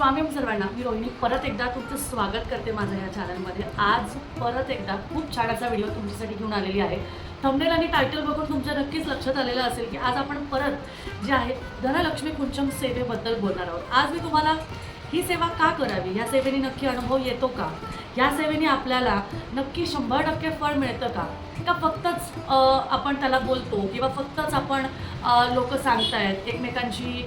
स्वामी सर्वांना मी रोहिणी परत एकदा तुमचं स्वागत करते माझ्या या चॅनलमध्ये आज परत एकदा खूप छान असा व्हिडिओ तुमच्यासाठी घेऊन आलेली आहे. थंबनेल आणि टायटल बघून तुमच्या नक्कीच लक्षात आलेलं असेल की आज आपण परत जे आहे धनलक्ष्मी कुंचम सेवेबद्दल बोलणार आहोत. आज मी तुम्हाला ही सेवा का करावी? या सेवेने नक्की अनुभव येतो का? या सेवेने आपल्याला नक्की शंभर टक्के फळ मिळतं का? का फक्तच आपण त्याला बोलतो किंवा फक्तच आपण लोक सांगतायत एकमेकांशी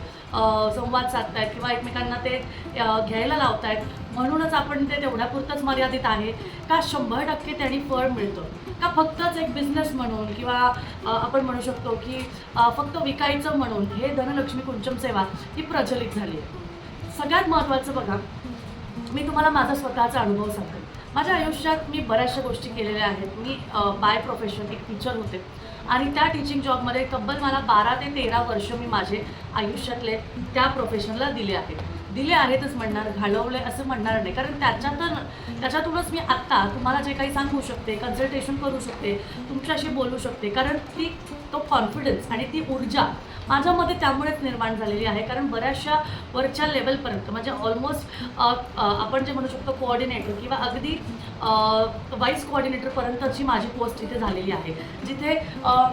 संवाद साधतायत किंवा एकमेकांना ते घ्यायला लावतायत म्हणूनच आपण ते तेवढ्यापुरतंच मर्यादित आहे का शंभर टक्के त्यांनी फळ मिळतं? का फक्तच एक बिझनेस म्हणून किंवा आपण म्हणू शकतो की फक्त विकायचं म्हणून हे धनलक्ष्मी कुंचम सेवा ही प्रचलित झाली आहे? सगळ्यात महत्त्वाचं बघा मी तुम्हाला माझा स्वतःचा अनुभव सांगते. माझ्या आयुष्यात मी बऱ्याचशा गोष्टी केलेल्या आहेत. मी बाय प्रोफेशन एक टीचर होते. आणि त्या टीचिंग जॉबमध्ये तब्बल मला बारा ते तेरा वर्ष मी माझे आयुष्यातले त्या प्रोफेशनला दिले आहेत. दिले आहेतच म्हणणार घालवले असं म्हणणार नाही. कारण त्याच्यातून त्याच्यातूनच मी आत्ता तुम्हाला जे काही सांगू शकते कन्सल्टेशन करू शकते तुमच्याशी बोलू शकते. कारण ती तो कॉन्फिडन्स आणि ती ऊर्जा माझ्यामध्ये त्यामुळेच निर्माण झालेली आहे. कारण बऱ्याचशा वरच्या लेवलपर्यंत म्हणजे ऑलमोस्ट आपण जे म्हणू शकतो कोऑर्डिनेटर किंवा अगदी वाईस कोऑर्डिनेटरपर्यंतची माझी पोस्ट इथे झालेली आहे. जिथे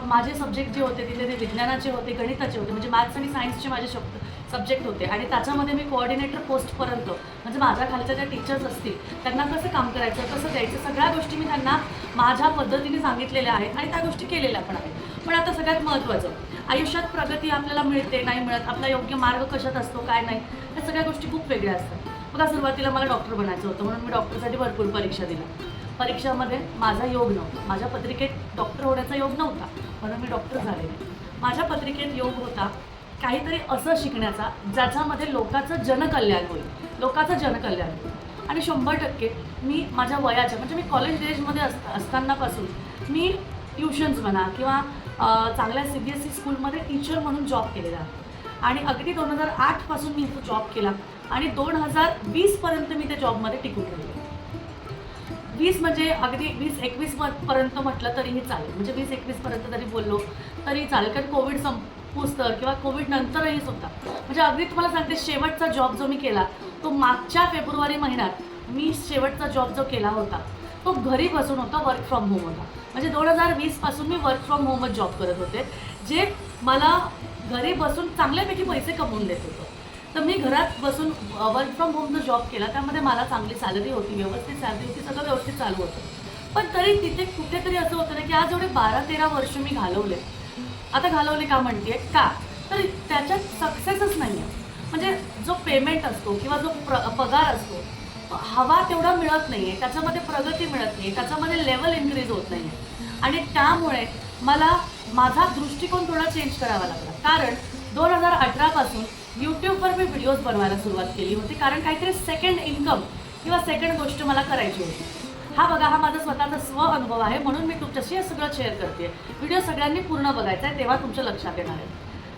माझे सब्जेक्ट जे होते तिथे ते विज्ञानाचे होते गणिताचे होते म्हणजे मॅथ्स आणि सायन्सचे माझे शब्द सब्जेक्ट होते. आणि त्याच्यामध्ये मी कोऑर्डिनेटर पोस्टपर्यंत म्हणजे माझ्या खालच्या ज्या टीचर्स असतील त्यांना कसं काम करायचं कसं द्यायचं सगळ्या गोष्टी मी त्यांना माझ्या पद्धतीने सांगितलेल्या आहेत आणि त्या गोष्टी केलेल्या पण आहेत. पण आता सगळ्यात महत्त्वाचं आयुष्यात प्रगती आपल्याला मिळते नाही मिळत आपला योग्य मार्ग कशात असतो काय नाही या सगळ्या गोष्टी खूप वेगळ्या असतात. बघा सुरुवातीला मला डॉक्टर बनायचं होतं म्हणून मी डॉक्टरसाठी भरपूर परीक्षा दिल्या. परीक्षामध्ये माझा योग नव्हता. माझ्या पत्रिकेत डॉक्टर होण्याचा योग नव्हता म्हणून मी डॉक्टर झाले नाही. माझ्या पत्रिकेत योग होता काहीतरी असं शिकण्याचा ज्याच्यामध्ये लोकांचं जनकल्याण होईल. लोकांचं जनकल्याण होईल. आणि शंभर टक्के मी माझ्या वयाच्या म्हणजे मी कॉलेज डेजमध्ये अस असतानापासून मी ट्युशन्स म्हणा किंवा चांगल्या सी बी एस ई स्कूलमध्ये टीचर म्हणून जॉब केलेला. आहे आणि अगदी दोन हजार आठपासून मी इथं जॉब केला. आणि दोन हजार वीसपर्यंत मी त्या जॉबमध्ये टिकून राहिले. वीस म्हणजे अगदी वीस एकवीस पर्यंत म्हटलं तरीही चालेल. म्हणजे वीस एकवीसपर्यंत जरी बोललो तरी चालेल. कारण कोविड संपुस्तर किंवा कोविड नंतरही सुद्धा. म्हणजे अगदी तुम्हाला सांगते शेवटचा जॉब जो मी केला तो मागच्या फेब्रुवारी महिन्यात मी शेवटचा जॉब जो केला होता तो घरी बसून होता वर्क फ्रॉम होम होता. म्हणजे दोन हजार वीसपासून मी वर्क फ्रॉम होमच जॉब करत होते. जे मला घरी बसून चांगल्यापैकी पैसे कमवून देत होतो. तर मी घरात बसून वर्क फ्रॉम होम जो जॉब केला. त्यामध्ये मला चांगली सॅलरी होती व्यवस्थित सॅलरी होती सगळं व्यवस्थित चालू होतं. पण तरी तिथे कुठेतरी असं होतं ना की आज एवढे बारा तेरा वर्ष मी घालवले. आता घालवले का म्हणते का? तर त्याच्यात सक्सेसच नाही आहे म्हणजे जो पेमेंट असतो किंवा जो प्र पगार असतो हवा तेवढा मिळत नाही आहे त्याच्यामध्ये प्रगती मिळत नाही त्याच्यामध्ये लेवल इन्क्रीज होत नाही आहे आणि त्यामुळे मला माझा दृष्टिकोन थोडा चेंज करावा लागला. कारण दोन हजार अठरापासून यूट्यूबवर मी व्हिडिओज बनवायला सुरुवात केली होती. कारण काहीतरी सेकंड इन्कम किंवा सेकंड गोष्ट मला करायची होती. हा बघा हा माझा स्वतःचा स्व अनुभव आहे. म्हणून मी तुमच्याशी हे सगळं शेअर करते व्हिडिओ सगळ्यांनी पूर्ण बघायचा आहे तेव्हा तुमच्या लक्षात येणार आहे.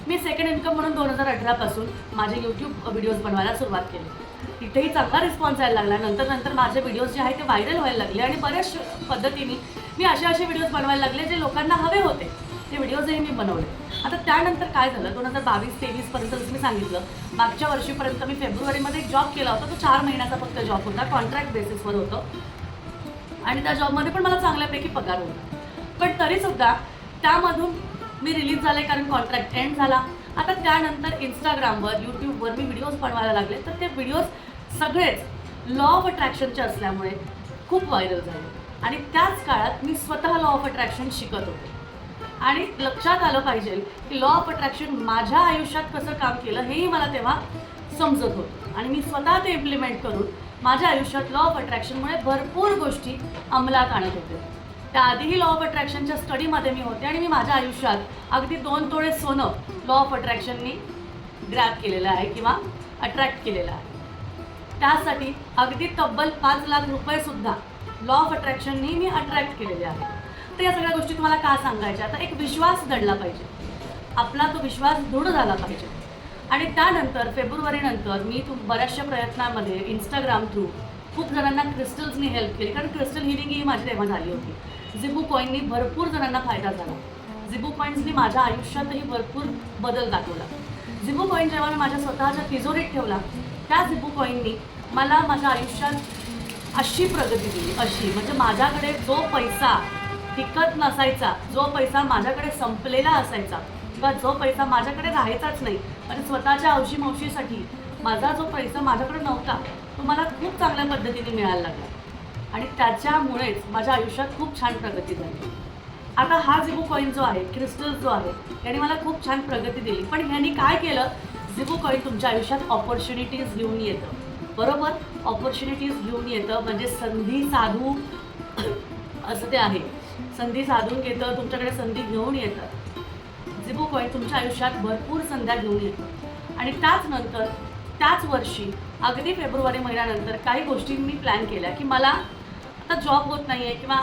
मी सेकंड इन्कम म्हणून दोन हजार अठरापासून माझे यूट्यूब व्हिडिओज बनवायला सुरुवात केली. तिथेही चांगला रिस्पॉन्स यायला लागला. नंतर नंतर माझे व्हिडिओज जे आहेत ते व्हायरल व्हायला लागले आणि बऱ्याच पद्धतीने मी असे असे व्हिडिओज बनवायला लागले जे लोकांना हवे होते. ते व्हिडिओजही मी बनवले. आता त्यानंतर काय झालं? दोन हजार बावीस तेवीसपर्यंत जसं मी सांगितलं मागच्या वर्षीपर्यंत मी फेब्रुवारीमध्ये एक जॉब केला होता. तो चार महिन्याचा फक्त जॉब होता. कॉन्ट्रॅक्ट बेसिसवर होतं. आणि त्या जॉबमध्ये पण मला चांगल्यापैकी पगार होता. पण तरीसुद्धा त्यामधून मी रिलीज झाले कारण कॉन्ट्रॅक्ट एंड झाला. आता त्यानंतर इंस्टाग्रामवर यूट्यूबवर मी व्हिडिओज बनवायला लागले. तर ते व्हिडिओज सगळेच लॉ ऑफ अट्रॅक्शनचे असल्यामुळे खूप व्हायरल झाले. आणि त्याच काळात मी स्वतः लॉ ऑफ अट्रॅक्शन शिकत होते. आणि लक्षात आलं पाहिजे की लॉ ऑफ अट्रॅक्शन माझ्या आयुष्यात कसं काम केलं हेही मला तेव्हा समजत होतं. आणि मी स्वतः ते इम्प्लिमेंट करून माझ्या आयुष्यात लॉ ऑफ अट्रॅक्शनमुळे भरपूर गोष्टी अंमलात आणत होते. त्याआधीही लॉ ऑफ अट्रॅक्शनच्या स्टडीमध्ये मी होते आणि मी माझ्या आयुष्यात अगदी दोन तोळे सोनं लॉ ऑफ अट्रॅक्शननी ग्रॅप केलेलं आहे किंवा अट्रॅक्ट केलेलं आहे. त्यासाठी अगदी तब्बल पाच लाख रुपयेसुद्धा लॉ ऑफ अट्रॅक्शननी मी अट्रॅक्ट केलेले आहे. तर या सगळ्या गोष्टी तुम्हाला का सांगायच्या? तर एक विश्वास दडला पाहिजे. आपला तो विश्वास दृढ झाला पाहिजे. आणि त्यानंतर फेब्रुवारीनंतर मी तुम बऱ्याचशा प्रयत्नांमध्ये इंस्टाग्राम थ्रू खूप जणांना क्रिस्टल्सनी हेल्प केली. कारण क्रिस्टल हिलिंग ही माझी तेव्हा झाली होती. झिबू कॉईननी भरपूर जणांना फायदा झाला. झिबू कॉईन्सनी माझ्या आयुष्यातही भरपूर बदल दाखवला. झिबू कॉईन जेव्हा मी माझ्या स्वतःच्या तिजोरीत ठेवला त्या झिबू कॉईननी मला माझ्या आयुष्यात अशी प्रगती दिली. अशी म्हणजे माझ्याकडे जो पैसा टिकत नसायचा जो पैसा माझ्याकडे संपलेला असायचा किंवा जो पैसा माझ्याकडे राहायचाच नाही म्हणजे स्वतःच्या अवशी मावशीसाठी माझा जो पैसा माझ्याकडे नव्हता तो मला खूप चांगल्या पद्धतीने मिळायला लागला. आणि त्याच्यामुळेच माझ्या आयुष्यात खूप छान प्रगती झाली. आता हा झिबू कॉईन जो आहे क्रिस्टल जो आहे याने मला खूप छान प्रगती दिली. पण ह्यांनी काय केलं? झिबू कॉईन तुमच्या आयुष्यात ऑपॉर्च्युनिटीज घेऊन येतं. बरोबर? ऑपॉर्च्युनिटीज घेऊन येतं म्हणजे संधी साधू असं ते आहे. संधी साधून घेतं तुमच्याकडे संधी घेऊन येतं. झिबू कॉईन तुमच्या आयुष्यात भरपूर संध्या घेऊन येतं. आणि त्याच नंतर त्याच वर्षी अगदी फेब्रुवारी महिन्यानंतर काही गोष्टी मी प्लॅन केल्या की मला आता जॉब होत नाही आहे किंवा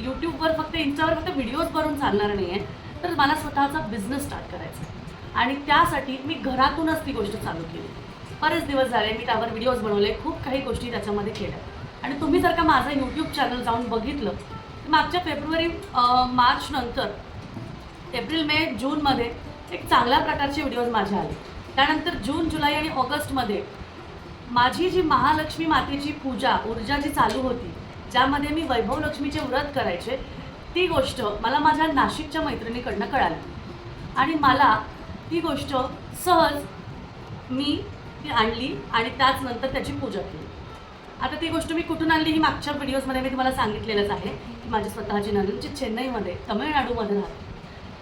यूट्यूबवर फक्त इंस्टावर फक्त व्हिडिओज करून चालणार नाही आहे तर मला स्वतःचा बिझनेस स्टार्ट करायचा आहे. आणि त्यासाठी मी घरातूनच ती गोष्ट चालू केली. बरेच दिवस झाले मी त्यावर व्हिडिओज बनवले खूप काही गोष्टी त्याच्यामध्ये केल्या. आणि तुम्ही जर का माझं यूट्यूब चॅनल जाऊन बघितलं तर मागच्या फेब्रुवारी मार्च नंतर एप्रिल मे जूनमध्ये एक चांगल्या प्रकारचे व्हिडिओज माझे आले. त्यानंतर जून जुलै आणि ऑगस्टमध्ये माझी जी महालक्ष्मी मातेची पूजा ऊर्जा जी चालू होती ज्यामध्ये मी वैभव लक्ष्मीचे व्रत करायचे ती गोष्ट मला माझ्या नाशिकच्या मैत्रिणीकडनं कळाली. आणि मला ती गोष्ट सहज मी ती आणली आणि त्याच नंतर त्याची पूजा केली. आता ती गोष्ट मी कुठून आणली ही मागच्या व्हिडिओजमध्ये मी तुम्हाला सांगितलेलंच आहे की माझी स्वतःची नंदन जी चेन्नईमध्ये तमिळनाडूमध्ये राहते.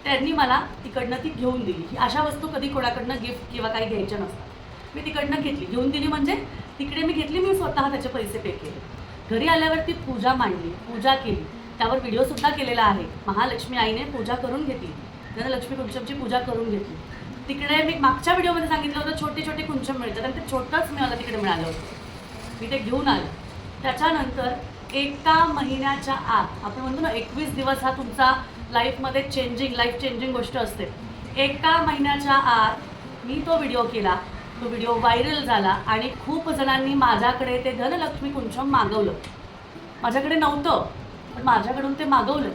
त्यांनी मला तिकडनं ती घेऊन दिली. ही अशा वस्तू कधी कोणाकडनं गिफ्ट किंवा काही घ्यायच्या नसतात. मी तिकडनं घेतली. घेऊन दिली म्हणजे तिकडे मी घेतली मी स्वतः त्याचे पैसे पे केले. घरी आल्यावर ती पूजा मांडली पूजा केली. त्यावर व्हिडिओसुद्धा केलेला आहे. महालक्ष्मी आईने पूजा करून घेतली. लक्ष्मी कुंचमची पूजा करून घेतली. तिकडे मी मागच्या व्हिडिओमध्ये सांगितलं होतं छोटे छोटे कुंचम मिळतात आणि ते छोटंच मला तिकडे मिळालं होतं. मी ते घेऊन आलो. त्याच्यानंतर एका महिन्याच्या आत आपण म्हणतो ना एकवीस दिवस हा तुमचा लाईफमध्ये चेंजिंग लाईफ चेंजिंग गोष्ट असते. एका महिन्याच्या आत मी तो व्हिडिओ केला. तो व्हिडिओ व्हायरल झाला आणि खूप जणांनी माझ्याकडे ते धनलक्ष्मी कुंचम मागवलं. माझ्याकडे नव्हतं पण माझ्याकडून ते मागवलं.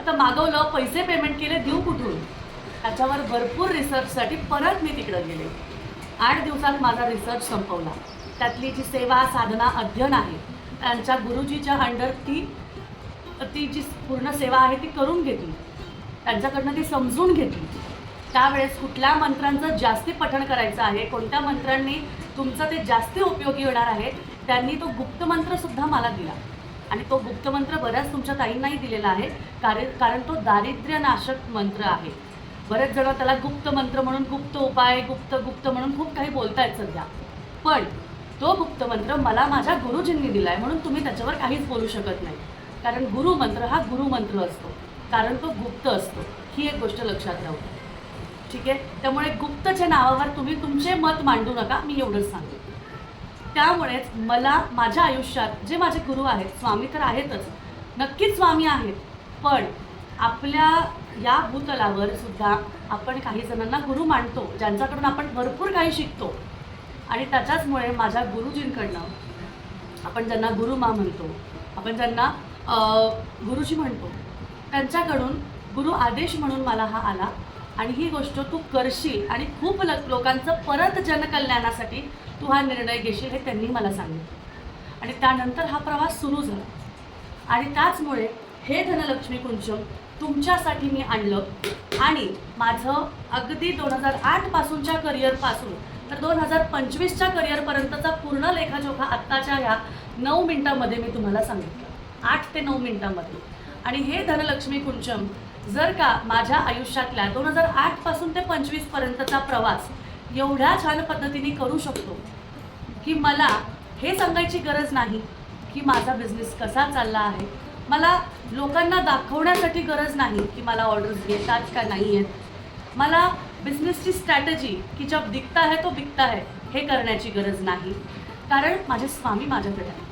आता मागवलं पैसे पेमेंट केले देऊ कुठून? त्याच्यावर भरपूर रिसर्चसाठी परत मी तिकडं गेले. आठ दिवसात माझा रिसर्च संपवला. त्यातली जी सेवा साधना अध्ययन आहे त्यांच्या गुरुजीच्या अंडर ती ती जी पूर्ण सेवा आहे ती करून घेतली. त्यांच्याकडनं ती समजून घेतली. त्यावेळेस कुठल्या मंत्रांचं जास्ती पठण करायचं आहे? कोणत्या मंत्रांनी तुमचं ते जास्ती उपयोगी होणार आहे? त्यांनी तो गुप्त मंत्रसुद्धा मला दिला. आणि तो गुप्त मंत्र बऱ्याच तुमच्या ताईंनाही दिलेला आहे. कारण कारण तो दारिद्र्यनाशक मंत्र आहे. बरेच जण त्याला गुप्त मंत्र म्हणून गुप्त उपाय गुप्त गुप्त म्हणून खूप काही बोलतायत सध्या. पण तो गुप्त मंत्र मला माझ्या गुरुजींनी दिला आहे म्हणून तुम्ही त्याच्यावर काहीच बोलू शकत नाही. कारण गुरुमंत्र हा गुरुमंत्र असतो. कारण तो गुप्त असतो. ही एक गोष्ट लक्षात राहू ठीक आहे? त्यामुळे गुप्तच्या नावावर तुम्ही तुमचे मत मांडू नका मी एवढंच सांगते. त्यामुळेच मला माझ्या आयुष्यात जे माझे गुरु आहेत स्वामी तर आहेतच नक्कीच स्वामी आहेत पण आपल्या या भूतलावर सुद्धा आपण काही जणांना गुरु मांडतो ज्यांच्याकडून आपण भरपूर काही शिकतो. आणि त्याच्याचमुळे माझ्या गुरुजींकडनं आपण ज्यांना गुरुमा म्हणतो आपण ज्यांना गुरुजी म्हणतो त्यांच्याकडून गुरु आदेश म्हणून मला हा आला. आणि ही गोष्ट तू करशील आणि खूप ल लोकांचं परत जनकल्याणासाठी तू हा निर्णय घेशील हे त्यांनी मला सांगितलं. आणि त्यानंतर हा प्रवास सुरू झाला. आणि त्याचमुळे हे धनलक्ष्मी कुंचम तुमच्यासाठी मी आणलं आणि माझं अगदी दोन हजार आठपासूनच्या करिअरपासून तर दोन हजार पंचवीसच्या करिअरपर्यंतचा पूर्ण लेखाजोखा आत्ताच्या ह्या नऊ मिनटामध्ये मी तुम्हाला सांगितलं. आठ ते नऊ मिनटामध्ये. आणि हे धनलक्ष्मी कुंचम जर का माझ्या आयुष्यातल्या दोन हजार आठपासून ते पंचवीसपर्यंतचा प्रवास एवढ्या छान पद्धतीने करू शकतो की मला हे सांगायची गरज नाही की माझा बिझनेस कसा चालला आहे. मला लोकांना दाखवण्यासाठी गरज नाही की मला ऑर्डर्स येतात का नाही आहेत मला बिझनेसची स्ट्रॅटजी की जब दिखता है तो बिकता है हे करण्याची गरज नाही. कारण माझे स्वामी माझ्याकडे आहे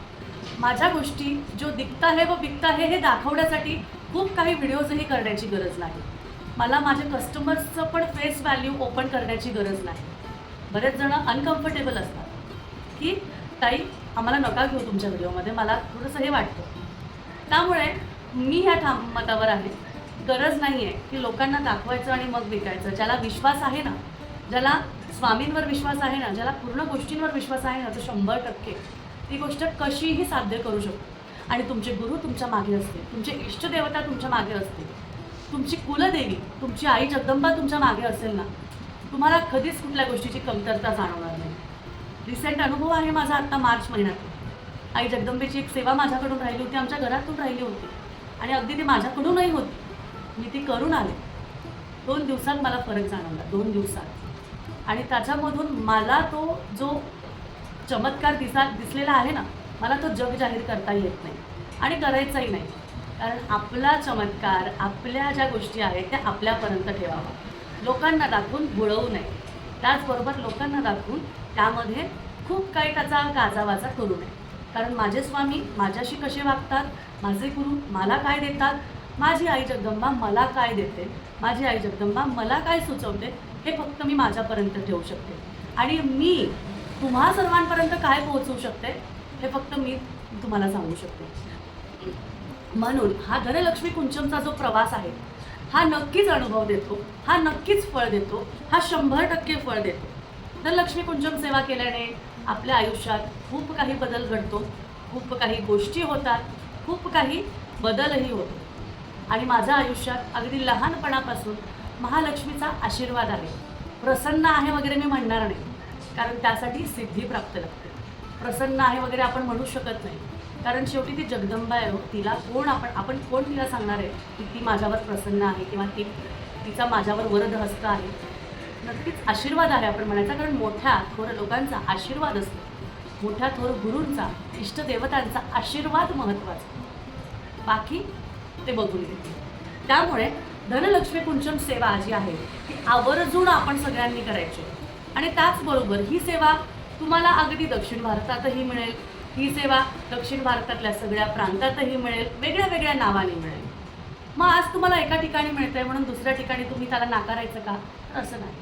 माझ्या गोष्टी जो दिखता है व बिकता है हे दाखवण्यासाठी खूप काही व्हिडिओजही करण्याची गरज नाही. मला माझ्या कस्टमर्सचं पण फेस व्हॅल्यू ओपन करण्याची गरज नाही. बरेच जण अनकम्फर्टेबल असतात. की ताई आम्हाला नका घेऊ तुमच्या व्हिडिओमध्ये मला थोडंसं हे वाटतं. त्यामुळे मी ह्या ठाम मतावर आहे. गरज नाही आहे की लोकांना दाखवायचं आणि मग विकायचं. ज्याला विश्वास आहे ना ज्याला स्वामींवर विश्वास आहे ना ज्याला पूर्ण गोष्टींवर विश्वास आहे ना तो शंभर टक्के ती गोष्ट कशीही साध्य करू शकतो. आणि तुमचे गुरु तुमच्या मागे असते तुमचे इष्टदेवता तुमच्या मागे असते तुमची कुलदेवी तुमची आई जगदंबा तुमच्या मागे असेल ना तुम्हाला कधीच कुठल्या गोष्टीची कमतरता जाणवणार नाही. रिसेंट अनुभव आहे माझा आत्ता मार्च महिन्यात. आई जगदंबेची एक सेवा माझ्याकडून राहिली होती आमच्या घरातून राहिली होती. आणि अगदी ती माझ्याकडूनही होती. मी ती करून आले. दोन दिवसात मला फरक जाणवला दोन दिवसात. आणि त्याच्यामधून मला तो जो चमत्कार दिसा दिसलेला आहे ना मला तो जग जाहीर करता येत नाही आणि करायचाही नाही. कारण आपला चमत्कार आपल्या ज्या गोष्टी आहेत त्या आपल्यापर्यंत ठेवावा. लोकांना दाखवून बुडवू नये. त्याचबरोबर लोकांना दाखवून त्यामध्ये खूप काही त्याचा गाजावाजा करू नये. कारण माझे स्वामी माझ्याशी कसे वागतात माझे गुरु मला काय देतात माझी आई जगदंबा मला काय देते माझी आई जगदंबा मला काय सुचवते हे फक्त मी माझ्यापर्यंत ठेवू शकते. आणि मी तुम्हा सर्वांपर्यंत काय पोहोचवू शकते? हे फक्त मी तुम्हाला सांगू शकते. म्हणून हा धनलक्ष्मी कुंचमचा जो प्रवास आहे हा नक्कीच अनुभव देतो हा नक्कीच फळ देतो हा शंभर टक्के फळ देतो. धनलक्ष्मी कुंचम सेवा केल्याने आपल्या आयुष्यात खूप काही बदल घडतो खूप काही गोष्टी होतात खूप काही बदलही होतो. आणि माझ्या आयुष्यात अगदी लहानपणापासून महालक्ष्मीचा आशीर्वाद आहे. प्रसन्न आहे वगैरे मी म्हणणार नाही कारण त्यासाठी सिद्धी प्राप्त लागते. प्रसन्न आहे वगैरे आपण म्हणू शकत नाही. कारण शेवटी ती जगदंबा आहे हो. तिला कोण आपण आपण कोण तिला सांगणार आहे की ती माझ्यावर प्रसन्न आहे किंवा ती तिचा माझ्यावर वरद हस्त आहे? नक्कीच आशीर्वाद आहे आपण म्हणायचा कारण मोठ्या थोर लोकांचा आशीर्वाद असतो. मोठ्या थोर गुरूंचा इष्टदेवतांचा आशीर्वाद महत्त्वाचा. बाकी ते बघून घेते त्यामुळे धनलक्ष्मी कुंचम सेवा जी आहे ती आवर्जून आपण सगळ्यांनी करायची. आणि त्याचबरोबर ही सेवा तुम्हाला अगदी दक्षिण भारतातही मिळेल. ही सेवा दक्षिण भारतातल्या सगळ्या प्रांतातही मिळेल. वेगळ्या वेगळ्या नावाने मिळेल. मग आज तुम्हाला एका ठिकाणी मिळतंय म्हणून दुसऱ्या ठिकाणी तुम्ही त्याला नाकारायचं का? तर असं नाही.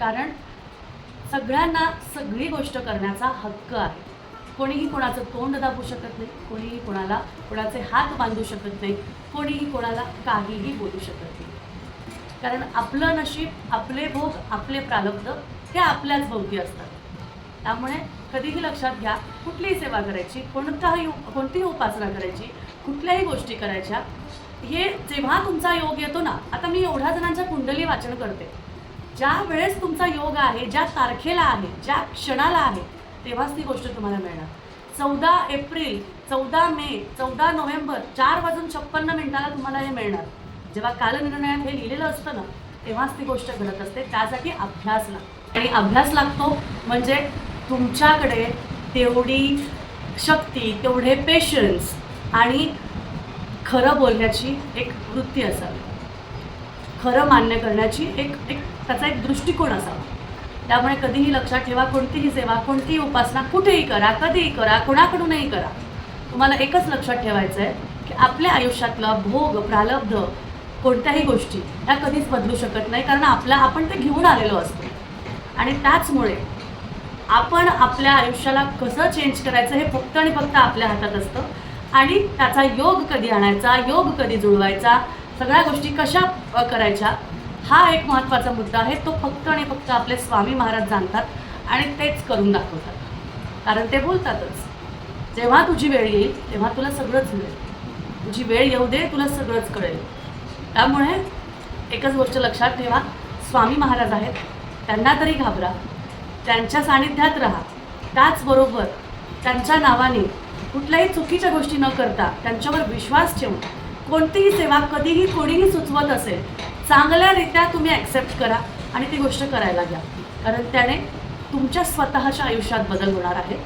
कारण सगळ्यांना सगळी गोष्ट करण्याचा हक्क आहे. कोणीही कोणाचं तोंड दाबू शकत नाही कोणीही कोणाला कोणाचे हात बांधू शकत नाही कोणीही कोणाला काहीही बोलू शकत नाही. कारण आपलं नशीब आपले भोग आपले प्रारब्ध हे आपल्याच भोवती असतात. त्यामुळे कधीही लक्षात घ्या कुठलीही सेवा करायची कोणताही कोणतीही उपासना करायची कुठल्याही गोष्टी करायच्या हे जेव्हा तुमचा योग येतो ना आता मी एवढ्या जणांच्या कुंडली वाचन करते. ज्या वेळेस तुमचा योग आहे ज्या तारखेला आहे ज्या क्षणाला आहे तेव्हाच ती गोष्ट तुम्हाला मिळणार. चौदा एप्रिल चौदा मे चौदा नोव्हेंबर चार वाजून छप्पन्न मिनिटाला तुम्हाला हे मिळणार. जेव्हा कालनिर्णयात हे लिहिलेलं असतं ना तेव्हाच ती गोष्ट घडत असते त्यासाठी अभ्यास लागतो आणि अभ्यास लागतो म्हणजे तुमच्याकडे तेवढी शक्ती तेवढे पेशन्स आणि खरं बोलण्याची एक वृत्ती असावी. खरं मान्य करण्याची एक एक त्याचा एक दृष्टिकोन असावा. त्यामुळे कधीही लक्षात ठेवा कोणतीही सेवा कोणतीही उपासना कुठेही करा कधीही करा कोणाकडूनही करा. तुम्हाला एकच लक्षात ठेवायचं आहे की आपल्या आयुष्यातला भोग प्रालब्ध कोणत्याही गोष्टी त्या कधीच बदलू शकत नाही. कारण आपला आपण ते घेऊन आलेलो असतो. आणि त्याचमुळे आपण आपल्या आयुष्याला कसं चेंज करायचं हे फक्त आणि फक्त आपल्या हातात असतं. आणि त्याचा योग कधी आणायचा योग कधी जुळवायचा सगळ्या गोष्टी कशा करायच्या हा एक महत्त्वाचा मुद्दा आहे. तो फक्त आणि फक्त आपले स्वामी महाराज जाणतात आणि तेच करून दाखवतात. कारण ते बोलतातच. जेव्हा तुझी वेळ येईल तेव्हा तुला सगळंच मिळेल. तुझी वेळ येऊ दे तुला सगळंच कळेल. त्यामुळे एकच गोष्ट लक्षात ठेवा. स्वामी महाराज आहेत. त्यांना तरी घाबरा. त्यांच्या सानिध्यात राहा. त्याचबरोबर त्यांच्या नावाने कुठल्याही चुकीच्या गोष्टी न करता त्यांच्यावर विश्वास ठेवून कोणतीही सेवा कधीही कोणीही सुचवत असेल चांगल्यारीत्या तुम्ही ॲक्सेप्ट करा आणि ती गोष्ट करायला घ्या. कारण त्याने तुमच्या स्वतःच्या आयुष्यात बदल होणार आहे.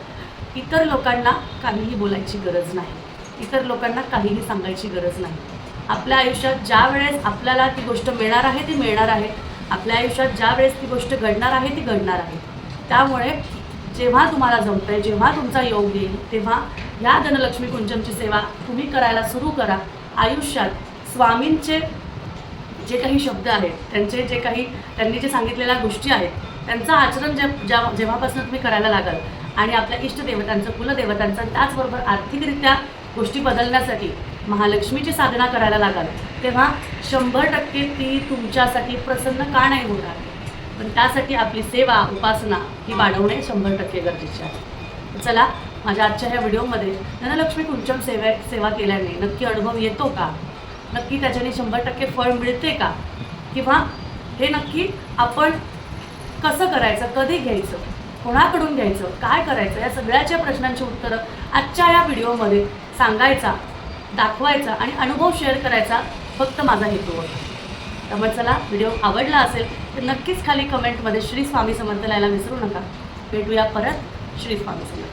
इतर लोकांना काहीही बोलायची गरज नाही. इतर लोकांना काहीही सांगायची गरज नाही. आपल्या आयुष्यात ज्या वेळेस आपल्याला ती गोष्ट मिळणार आहे ती मिळणार आहे. आपल्या आयुष्यात ज्या वेळेस ती गोष्ट घडणार आहे ती घडणार आहे. त्यामुळे जेव्हा तुम्हाला जमतंय जेव्हा तुमचा योग येईल तेव्हा ह्या धनलक्ष्मी कुंचमची सेवा तुम्ही करायला सुरू करा. आयुष्यात स्वामींचे जे काही शब्द आहेत त्यांचे जे काही त्यांनी जे सांगितलेल्या गोष्टी आहेत त्यांचं आचरण जे ज्या जेव्हापासून तुम्ही करायला लागाल आणि आपल्या इष्टदेवतांचं कुलदेवतांचं त्याचबरोबर आर्थिकरित्या गोष्टी बदलण्यासाठी महालक्ष्मीची साधना करायला लागाल तेव्हा शंभर टक्के ती तुमच्यासाठी प्रसन्न का नाही होणार? पण त्यासाठी आपली सेवा उपासना ही वाढवणे शंभर टक्के गरजेचे आहे. चला माझ्या आजच्या ह्या व्हिडिओमध्ये धनलक्ष्मी कुंचम सेवा सेवा केल्याने नक्की अनुभव येतो का? नक्की त्याच्याने शंभर टक्के फळ मिळते का? किंवा हे नक्की आपण कसं करायचं कधी घ्यायचं कोणाकडून घ्यायचं काय करायचं या सगळ्याच्या प्रश्नांची उत्तरं आजच्या या व्हिडिओमध्ये सांगायचा दाखवायचा आणि अनुभव शेअर करायचा फक्त माझा हेतू होता. त्यामुळे चला व्हिडिओ आवडला असेल तर नक्कीच खाली कमेंटमध्ये श्री स्वामी समर्थ लिहायला विसरू नका. भेटूया परत श्री स्वामी समर्थ.